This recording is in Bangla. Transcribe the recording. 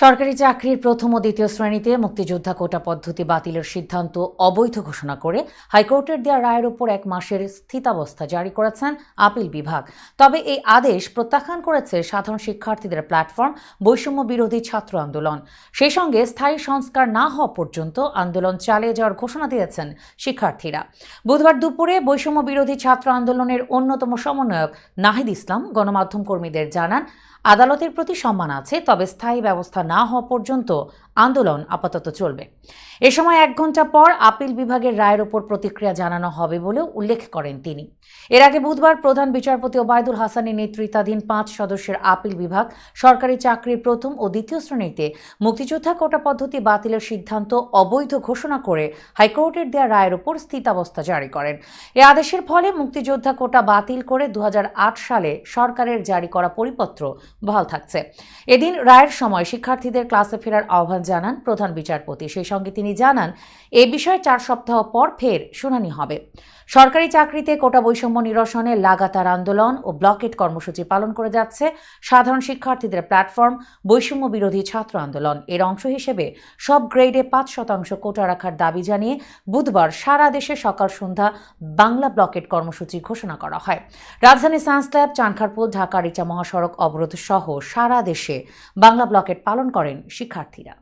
সরকারি চাকরির প্রথম ও দ্বিতীয় শ্রেণীতে মুক্তিযোদ্ধা কোটা পদ্ধতি বাতিলের সিদ্ধান্ত অবৈধ ঘোষণা করে হাইকোর্টের দেওয়া রায়ের ওপর এক মাসের স্থিতাবস্থা জারি করেছেন আপিল বিভাগ। তবে এই আদেশ প্রত্যাখ্যান করেছে সাধারণ শিক্ষার্থীদের প্ল্যাটফর্ম বৈষম্য বিরোধী ছাত্র আন্দোলন। সেই সঙ্গে স্থায়ী সংস্কার না হওয়া পর্যন্ত আন্দোলন চালিয়ে যাওয়ার ঘোষণা দিয়েছেন শিক্ষার্থীরা। বুধবার দুপুরে বৈষম্য বিরোধী ছাত্র আন্দোলনের অন্যতম সমন্বয়ক নাহিদ ইসলাম, গণমাধ্যম কর্মীদের জানান আদালতের প্রতি সম্মান আছে তবে স্থায়ী ব্যবস্থা না হওয়া পর্যন্ত আন্দোলন আপাতত চলবে। এ সময় এক ঘণ্টা পর আপিল বিভাগের রায়ের ওপর প্রতিক্রিয়া জানানো হবে বলেও উল্লেখ করেন তিনি। এর আগে বুধবার প্রধান বিচারপতি ওবায়দুল হাসানের নেতৃত্বাধীন পাঁচ সদস্যের আপিল বিভাগ সরকারি চাকরির প্রথম ও দ্বিতীয় শ্রেণীতে মুক্তিযোদ্ধা কোটা পদ্ধতি বাতিলের সিদ্ধান্ত অবৈধ ঘোষণা করে হাইকোর্টের দেওয়া রায়ের ওপর স্থিতাবস্থা জারি করেন। এ আদেশের ফলে মুক্তিযোদ্ধা কোটা বাতিল করে দু হাজার আট সালে সরকারের জারি করা পরিপত্র বহাল থাকছে। এদিন রায়ের সময় শিক্ষার্থীদের ক্লাসে ফেরার আহ্বান জানান প্রধান বিচারপতি। সেই সঙ্গে তিনি জানান, এ বিষয়ে চার সপ্তাহ পর ফের শুনানি হবে। সরকারি চাকরিতে কোটা বৈষম্য নিরসনে লাগাতার আন্দোলন ও ব্লকেট কর্মসূচি পালন করে যাচ্ছে সাধারণ শিক্ষার্থীদের প্ল্যাটফর্ম বৈষম্য বিরোধী ছাত্র আন্দোলন। এর অংশ হিসেবে সব গ্রেডে পাঁচ শতাংশ কোটা রাখার দাবি জানিয়ে বুধবার সারা দেশে সকাল সন্ধ্যা বাংলা ব্লকেট কর্মসূচি ঘোষণা করা হয়। রাজধানী সায়েন্স ল্যাব চানখারপুল ঢাকা, রিচা মহাসড়ক অবরোধ সহ সারা দেশে বাংলা ব্লকেট পালন করেন শিক্ষার্থীরা।